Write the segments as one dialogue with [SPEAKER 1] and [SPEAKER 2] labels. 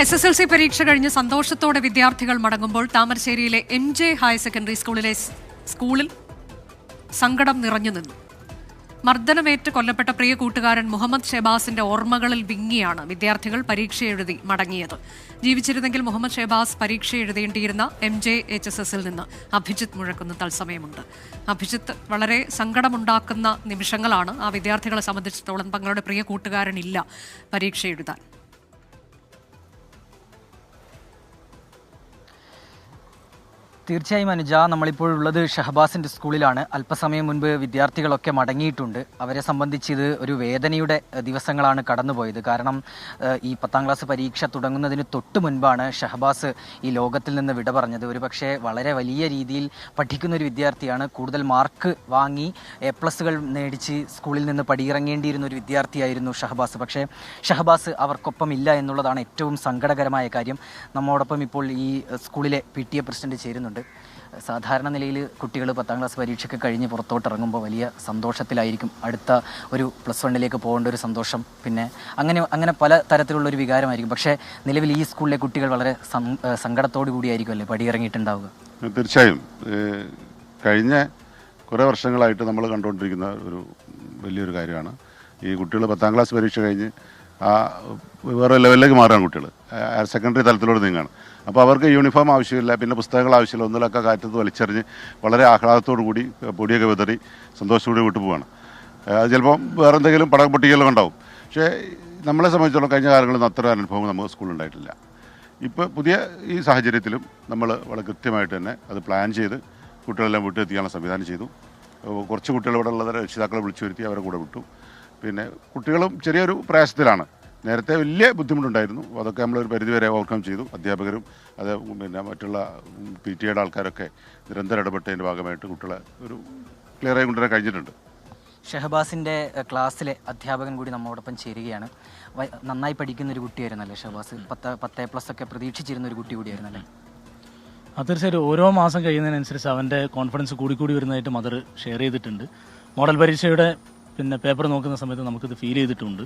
[SPEAKER 1] S S L C പരീക്ഷ കഴിഞ്ഞ് സന്തോഷത്തോടെ വിദ്യാർത്ഥികൾ മടങ്ങുമ്പോൾ താമരശ്ശേരിയിലെ എം ജെ ഹയർ സെക്കൻഡറി സ്കൂളിലെ സ്കൂളിൽ സങ്കടം നിറഞ്ഞു നിന്നു. മർദ്ദനമേറ്റ് കൊല്ലപ്പെട്ട പ്രിയ കൂട്ടുകാരൻ മുഹമ്മദ് ഷെബാസിന്റെ ഓർമ്മകളിൽ വിങ്ങിയാണ് വിദ്യാർത്ഥികൾ പരീക്ഷ എഴുതി മടങ്ങിയത്. ജീവിച്ചിരുന്നെങ്കിൽ മുഹമ്മദ് ഷെബാസ് പരീക്ഷ എഴുതേണ്ടിയിരുന്ന എം ജെ എച്ച് എസ് എസിൽ നിന്ന് അഭിജിത്ത് മുഴക്കുന്ന തത്സമയമുണ്ട്. അഭിജിത്ത് വളരെ സങ്കടമുണ്ടാക്കുന്ന നിമിഷങ്ങളാണ് ആ വിദ്യാർത്ഥികളെ സംബന്ധിച്ചിടത്തോളം തങ്ങളുടെ പ്രിയ കൂട്ടുകാരൻ ഇല്ല പരീക്ഷ എഴുതാൻ.
[SPEAKER 2] തീർച്ചയായും അനുജ നമ്മളിപ്പോൾ ഉള്ളത് ഷഹബാസിന്റെ സ്കൂളിലാണ്. അല്പസമയം മുൻപ് വിദ്യാർത്ഥികളൊക്കെ മടങ്ങിയിട്ടുണ്ട്. അവരെ സംബന്ധിച്ച് ഇത് ഒരു വേദനയുടെ ദിവസങ്ങളാണ് കടന്നുപോയത്. കാരണം ഈ പത്താം ക്ലാസ് പരീക്ഷ തുടങ്ങുന്നതിന് തൊട്ട് മുൻപാണ് ഷഹബാസ് ഈ ലോകത്തിൽ നിന്ന് വിട പറഞ്ഞത്. ഒരു പക്ഷേ വളരെ വലിയ രീതിയിൽ പഠിക്കുന്ന ഒരു വിദ്യാർത്ഥിയാണ്. കൂടുതൽ മാർക്ക് വാങ്ങി എ പ്ലസുകൾ നേടിച്ച് സ്കൂളിൽ നിന്ന് പടിയിറങ്ങേണ്ടിയിരുന്ന ഒരു വിദ്യാർത്ഥിയായിരുന്നു ഷഹബാസ്. പക്ഷേ ഷഹബാസ് അവർക്കൊപ്പം ഇല്ല എന്നുള്ളതാണ് ഏറ്റവും സങ്കടകരമായ കാര്യം. നമ്മോടൊപ്പം ഇപ്പോൾ ഈ സ്കൂളിലെ പി ടി എ പ്രസിഡന്റ് ചേരുന്നുണ്ട്. സാധാരണ നിലയിൽ കുട്ടികൾ പത്താം ക്ലാസ് പരീക്ഷയ്ക്ക് കഴിഞ്ഞ് പുറത്തോട്ട് ഇറങ്ങുമ്പോൾ വലിയ സന്തോഷത്തിലായിരിക്കും. അടുത്ത ഒരു പ്ലസ് വണ്ണിലേക്ക് പോകേണ്ട ഒരു സന്തോഷം. പിന്നെ അങ്ങനെ അങ്ങനെ പല തരത്തിലുള്ള ഒരു വികാരമായിരിക്കും. പക്ഷേ നിലവിൽ ഈ സ്കൂളിലെ കുട്ടികൾ വളരെ സങ്കടത്തോടു കൂടിയായിരിക്കും അല്ലേ പടിയിറങ്ങിയിട്ടുണ്ടാവുക
[SPEAKER 3] തീർച്ചയായും. കഴിഞ്ഞ കുറേ വർഷങ്ങളായിട്ട് നമ്മൾ കണ്ടുകൊണ്ടിരിക്കുന്ന ഒരു വലിയൊരു കാര്യമാണ്. ഈ കുട്ടികൾ പത്താം ക്ലാസ് പരീക്ഷ കഴിഞ്ഞ് വേറെ ലെവലിലേക്ക് മാറുകയാണ് കുട്ടികൾ. ഹയർ സെക്കൻഡറി തലത്തിലോട്ട് നീങ്ങുകയാണ് അപ്പോൾ അവർക്ക് യൂണിഫോം ആവശ്യമില്ല പിന്നെ പുസ്തകങ്ങൾ ആവശ്യമില്ല ഒന്നിലൊക്കെ കാറ്റത്ത് വലിച്ചെറിഞ്ഞ് വളരെ ആഹ്ലാദത്തോടു കൂടി പൊടിയൊക്കെ വിതറി സന്തോഷത്തോടെ വിട്ടു പോവാണ്. അത് ചിലപ്പോൾ വേറെ എന്തെങ്കിലും പടം പൊട്ടിക്കലൊക്കെ ഉണ്ടാവും. പക്ഷേ നമ്മളെ സംബന്ധിച്ചോളം കഴിഞ്ഞ കാലങ്ങളിൽ അത്ര അനുഭവം നമുക്ക് സ്കൂളിലുണ്ടായിട്ടില്ല ഇപ്പോൾ പുതിയ ഈ സാഹചര്യത്തിലും നമ്മൾ വളരെ കൃത്യമായിട്ട് തന്നെ അത് പ്ലാൻ ചെയ്ത് കുട്ടികളെല്ലാം വീട്ടിലെത്തിക്കാനുള്ള സംവിധാനം ചെയ്തു. കുറച്ച് കുട്ടികൾ ഇവിടെ ഉള്ളവരെ രക്ഷിതാക്കളെ വിളിച്ചു വരുത്തി അവരെ കൂടെ വിട്ടു. പിന്നെ കുട്ടികളും ചെറിയൊരു പ്രയാസത്തിലാണ്. നേരത്തെ വലിയ ബുദ്ധിമുട്ടുണ്ടായിരുന്നു. അതൊക്കെ നമ്മളൊരു പരിധിവരെ ഓവർകം ചെയ്തു. അധ്യാപകരും അത് പിന്നെ മറ്റുള്ള പി ടി എയുടെ ആൾക്കാരൊക്കെ നിരന്തരം ഇടപെട്ടതിന്റെ ഭാഗമായിട്ട് കുട്ടികളെ ഒരു ക്ലിയറായി കൊണ്ടുവരാൻ കഴിഞ്ഞിട്ടുണ്ട്.
[SPEAKER 2] ഷഹബാസിന്റെ ക്ലാസ്സിലെ അധ്യാപകൻ കൂടി നമ്മോടൊപ്പം ചേരുകയാണ്. നന്നായി പഠിക്കുന്ന ഒരു കുട്ടിയായിരുന്നല്ലേ ഷഹബാസ്? പത്ത് പത്ത് പ്ലസ് ഒക്കെ പ്രതീക്ഷിച്ചിരുന്ന ഒരു കുട്ടി കൂടിയായിരുന്നല്ലേ?
[SPEAKER 4] അത് തീർച്ചയായിട്ടും ഓരോ മാസം കഴിയുന്നതിനനുസരിച്ച് അവന്റെ കോൺഫിഡൻസ് കൂടി കൂടി വരുന്നതായിട്ട് മദർ ഷെയർ ചെയ്തിട്ടുണ്ട്. മോഡൽ പരീക്ഷയുടെ പിന്നെ പേപ്പർ നോക്കുന്ന സമയത്ത് നമുക്കിത് ഫീൽ ചെയ്തിട്ടുണ്ട്.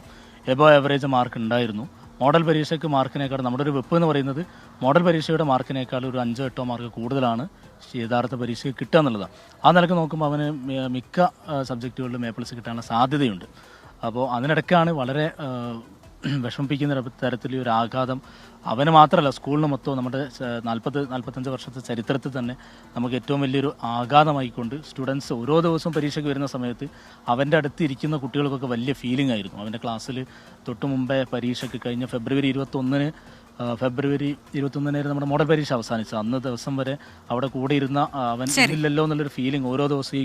[SPEAKER 4] എബോ ആവറേജ് മാർക്ക് ഉണ്ടായിരുന്നു. മോഡൽ പരീക്ഷയ്ക്ക് മാർക്കിനേക്കാൾ നമ്മുടെ ഒരു വെപ്പ് എന്ന് പറയുന്നത് മോഡൽ പരീക്ഷയുടെ മാർക്കിനേക്കാൾ ഒരു അഞ്ചോ എട്ടോ മാർക്ക് കൂടുതലാണ് യഥാർത്ഥ പരീക്ഷയ്ക്ക് കിട്ടുക എന്നുള്ളതാണ് ആ നിലയ്ക്ക് നോക്കുമ്പോൾ അവന് മിക്ക സബ്ജക്റ്റുകളിലും എ പ്ലസ് കിട്ടാനുള്ള സാധ്യതയുണ്ട്. അപ്പോൾ അതിനിടയ്ക്കാണ് വളരെ വിഷമിപ്പിക്കുന്ന തരത്തിൽ ഒരു ആഘാതം അവന് മാത്രമല്ല സ്കൂളിന് മൊത്തം നമ്മുടെ നാൽപ്പത് നാൽപ്പത്തഞ്ച് വർഷത്തെ ചരിത്രത്തിൽ തന്നെ നമുക്ക് ഏറ്റവും വലിയൊരു ആഘാതമായിക്കൊണ്ട് സ്റ്റുഡൻസ് ഓരോ ദിവസവും പരീക്ഷയ്ക്ക് വരുന്ന സമയത്ത് അവന്റെ അടുത്ത് ഇരിക്കുന്ന കുട്ടികൾക്കൊക്കെ വലിയ ഫീലിംഗ് ആയിരുന്നു. അവന്റെ ക്ലാസ്സിൽ തൊട്ട് മുമ്പേ പരീക്ഷയ്ക്ക് കഴിഞ്ഞ ഫെബ്രുവരി ഇരുപത്തൊന്നിന് ഫെബ്രുവരി ഇരുപത്തൊന്നിനായിരുന്നു നമ്മുടെ മോഡൽ പരീക്ഷ അവസാനിച്ചത്. അന്ന് ദിവസം വരെ അവിടെ കൂടെ ഇരുന്ന അവൻ ഇല്ലല്ലോ എന്നുള്ളൊരു ഫീലിംഗ് ഓരോ ദിവസം ഈ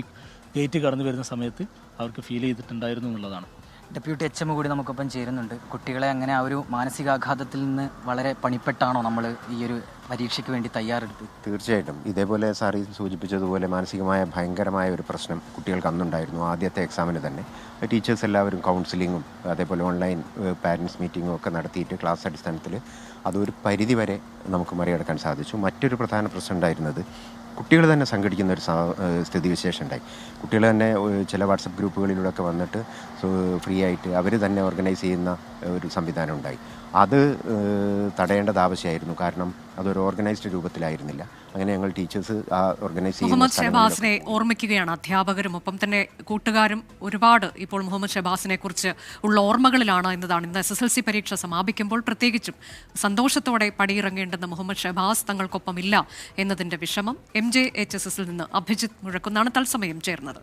[SPEAKER 4] ഗേറ്റ് കടന്നു വരുന്ന സമയത്ത് അവർക്ക് ഫീൽ ചെയ്തിട്ടുണ്ടായിരുന്നു എന്നുള്ളതാണ്.
[SPEAKER 2] ഡെപ്യൂട്ടി എച്ച് എം കൂടി നമുക്കൊപ്പം ചേരുന്നുണ്ട്. കുട്ടികളെ അങ്ങനെ ആ ഒരു മാനസികാഘാതത്തിൽ നിന്ന് വളരെ പണിപ്പെട്ടാണോ നമ്മൾ ഈ ഒരു പരീക്ഷയ്ക്ക് വേണ്ടി തയ്യാറെടുത്തു.
[SPEAKER 5] തീർച്ചയായിട്ടും. ഇതേപോലെ സാറി സൂചിപ്പിച്ചതുപോലെ മാനസികമായ ഭയങ്കരമായ ഒരു പ്രശ്നം കുട്ടികൾക്ക് അന്നുണ്ടായിരുന്നു ആദ്യത്തെ എക്സാമിന് തന്നെ. ടീച്ചേഴ്സ് എല്ലാവരും കൗൺസിലിങ്ങും അതേപോലെ ഓൺലൈൻ പാരൻസ് മീറ്റിങ്ങും ഒക്കെ നടത്തിയിട്ട് ക്ലാസ് അടിസ്ഥാനത്തിൽ അതൊരു പരിധി വരെ നമുക്ക് മറികടക്കാൻ സാധിച്ചു. മറ്റൊരു പ്രധാന പ്രശ്നം ഉണ്ടായിരുന്നത് കുട്ടികൾ തന്നെ സംഘടിക്കുന്ന ഒരു സ്ഥിതിവിശേഷം ഉണ്ടായി. കുട്ടികൾ തന്നെ ചില വാട്സപ്പ് ഗ്രൂപ്പുകളിലൂടെയൊക്കെ വന്നിട്ട് ഫ്രീ ആയിട്ട് അവർ തന്നെ ഓർഗനൈസ് ചെയ്യുന്ന ഒരു സംവിധാനം ഉണ്ടായി. അത് തടയേണ്ടത് ആവശ്യമായിരുന്നു. കാരണം അതൊരു ഓർഗനൈസ്ഡ് രൂപത്തിലായിരുന്നില്ല. അങ്ങനെ ഞങ്ങൾ ടീച്ചേഴ്സ് ആ ഓർഗനൈസ്
[SPEAKER 1] മുഹമ്മദ് ഷെബാസിനെ ഓർമ്മിക്കുകയാണ് അധ്യാപകരും ഒപ്പം തന്നെ കൂട്ടുകാരും ഒരുപാട് ഇപ്പോൾ മുഹമ്മദ് ഷെബാസിനെ കുറിച്ച് ഉള്ള ഓർമ്മകളിലാണ് എന്നതാണ്. ഇന്ന് എസ് എസ് എൽ സി പരീക്ഷ സമാപിക്കുമ്പോൾ പ്രത്യേകിച്ചും സന്തോഷത്തോടെ പടിയിറങ്ങേണ്ടെന്ന് മുഹമ്മദ് ഷെബാസ് തങ്ങൾക്കൊപ്പം ഇല്ല എന്നതിന്റെ വിഷമം എം ജെ എച്ച് എസ് എസിൽ നിന്ന് അഭിജിത്ത് മുഴക്കുന്നാണ് തത്സമയം ചേർന്നത്.